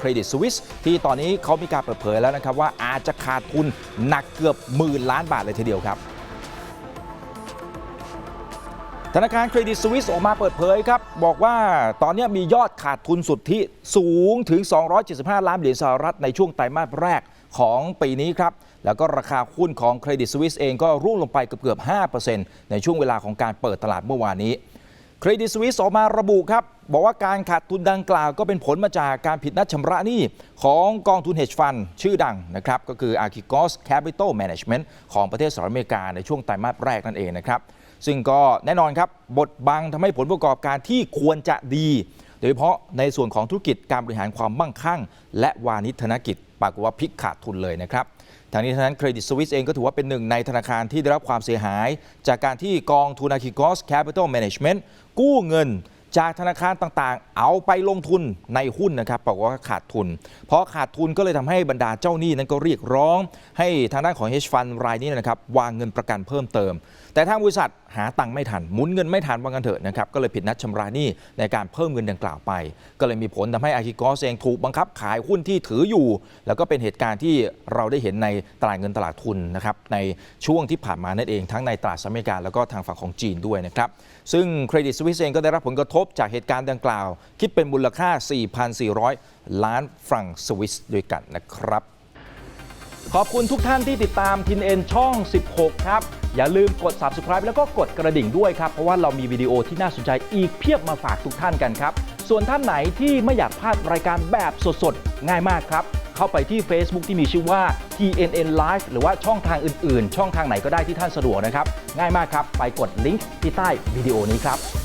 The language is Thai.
เครดิตสวิสที่ตอนนี้เขามีการเปิดเผยแล้วนะครับว่าอาจจะขาดทุนหนักเกือบหมื่นล้านบาทเลยทีเดียวครับธนาคารเครดิตสวิสออกมาเปิดเผยครับบอกว่าตอนนี้มียอดขาดทุนสุทธิสูงถึง 275 ล้านเหรียญสหรัฐในช่วงไตรมาสแรกของปีนี้ครับ แล้วก็ราคาหุ้นของเครดิตสวิสเองก็ร่วงลงไปเกือบ 5%ในช่วงเวลาของการเปิดตลาดเมื่อวานนี้เครดิตสวิสออกมาระบุครับ บอกว่าการขาดทุนดังกล่าวก็เป็นผลมาจากการผิดนัดชำระหนี้ของกองทุน hedge fund ชื่อดังนะครับ ก็คือ Archegos Capital Management ของประเทศสหรัฐอเมริกาในช่วงไตรมาสแรกนั่นเองนะครับ ซึ่งก็แน่นอนครับ บทบังทำให้ผลประกอบการที่ควรจะดี โดยเฉพาะในส่วนของธุรกิจการบริหารความมั่งคั่ง และวานิธนกิจปรากฏว่าพลิกขาดทุนเลยนะครับทางนี้ทั้งนั้นเครดิตสวิสเองก็ถือว่าเป็นหนึ่งในธนาคารที่ได้รับความเสียหาย จากการที่กองทุน Archegos Capital Management กู้เงิน จากธนาคารต่างๆ เอาไปลงทุนในหุ้นนะครับบอกว่าขาดทุน เพราะขาดทุนก็เลยทำให้บรรดาเจ้าหนี้นั้นก็เรียกร้อง ให้ทางด้านของ hedge fund รายนี้นะครับวางเงินประกันเพิ่มเติม แต่ทางบริษัทหาตังค์ไม่ทันหมุนเงินไม่ทันว่างันเถอะนะครับก็เลยผิดนัดชำระหนี้ในการเพิ่มเงินดังกล่าวไป ก็เลยมีผลทำให้อาคิกอสเองถูกบังคับขายหุ้นที่ถืออยู่ แล้วก็เป็นเหตุการณ์ที่เราได้เห็นในตลาดเงินตลาดทุนนะครับในช่วงที่ผ่านมานั่นเองทั้งในตลาดสหรัฐอเมริกาแล้วก็ทางฝั่งของจีนด้วยนะครับซึ่งเครดิตสวิสเองก็ได้รับผลกระทบบจากเหตุการณ์ดังกล่าว คิดเป็นมูลค่า 4,400 ล้านฟรังก์สวิสด้วยกันนะครับ ขอบคุณทุกท่านที่ติดตามทินเอ็นช่อง 16 ครับ อย่าลืมกด subscribe แล้วก็กดกระดิ่งด้วยครับ เพราะว่าเรามีวิดีโอที่น่าสนใจอีกเพียบมาฝากทุกท่านกันครับ ส่วนท่านไหนที่ไม่อยากพลาดรายการแบบสดๆ ง่ายมากครับเข้าไปที่ Facebook ที่มีชื่อว่า TNN Live หรือว่าช่องทางอื่น ๆ ช่องทางไหนก็ได้ที่ท่านสะดวกนะครับ ง่ายมากครับ ไปกดลิงก์ที่ใต้วิดีโอนี้ครับ